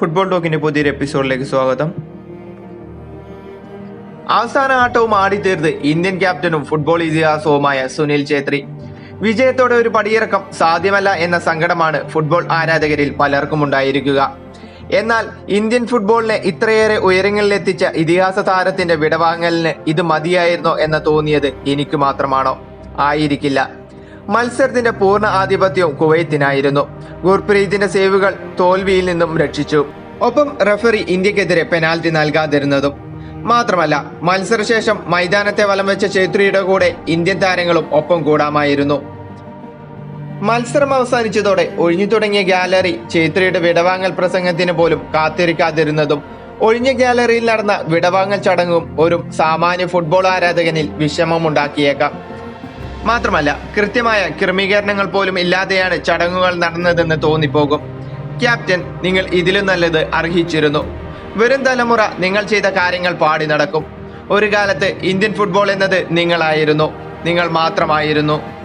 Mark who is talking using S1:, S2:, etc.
S1: Football ടോക്കിന്റെ പുതിയൊരു എപ്പിസോഡിലേക്ക് സ്വാഗതം. അവസാന ആട്ടവും ആടിത്തീർത്ത് ഇന്ത്യൻ ക്യാപ്റ്റനും ഫുട്ബോൾ ഇതിഹാസവുമായ സുനിൽ ഛേത്രി. വിജയത്തോടെ ഒരു പടിയിറക്കം സാധ്യമല്ല എന്ന സങ്കടമാണ് ഫുട്ബോൾ ആരാധകരിൽ പലർക്കും ഉണ്ടായിരിക്കുക. എന്നാൽ ഇന്ത്യൻ ഫുട്ബോളിനെ ഇത്രയേറെ ഉയരങ്ങളിലെത്തിച്ച ഇതിഹാസ താരത്തിന്റെ വിടവാങ്ങലിന് ഇത് മതിയായിരുന്നോ എന്ന് തോന്നിയത് എനിക്ക് മാത്രമാണോ? ആയിരിക്കില്ല. മത്സരത്തിന്റെ പൂർണ ആധിപത്യവും കുവൈത്തിനായിരുന്നു. ഗുർപ്രീതിന്റെ സേവുകൾ തോൽവിയിൽ നിന്നും രക്ഷിച്ചു. ഒപ്പം റഫറി ഇന്ത്യക്കെതിരെ പെനാൽറ്റി നൽകാതിരുന്നതും. മാത്രമല്ല മത്സരശേഷം മൈതാനത്തെ വലം വെച്ച ഛേത്രിയുടെ കൂടെ ഇന്ത്യൻ താരങ്ങളും ഒപ്പം കൂടാമായിരുന്നു. മത്സരം അവസാനിച്ചതോടെ ഒഴിഞ്ഞു തുടങ്ങിയ ഗാലറി ഛേത്രിയുടെ വിടവാങ്ങൽ പ്രസംഗത്തിന് പോലും കാത്തിരിക്കാതിരുന്നതും. ഒഴിഞ്ഞ ഗാലറിയിൽ നടന്ന വിടവാങ്ങൽ ചടങ്ങും ഒരു സാമാന്യ ഫുട്ബോൾ ആരാധകനിൽ വിഷമമുണ്ടാക്കിയേക്കാം. മാത്രമല്ല കൃത്യമായ ക്രമീകരണങ്ങൾ പോലും ഇല്ലാതെയാണ് ചടങ്ങുകൾ നടന്നതെന്ന് തോന്നിപ്പോകും. ക്യാപ്റ്റൻ നിങ്ങൾ ഇതിലും നല്ലത് അർഹിച്ചിരുന്നു. വരും തലമുറ നിങ്ങൾ ചെയ്ത കാര്യങ്ങൾ പാടി നടക്കും. ഒരു കാലത്ത് ഇന്ത്യൻ ഫുട്ബോൾ എന്നത് നിങ്ങളായിരുന്നു. നിങ്ങൾ മാത്രമായിരുന്നു.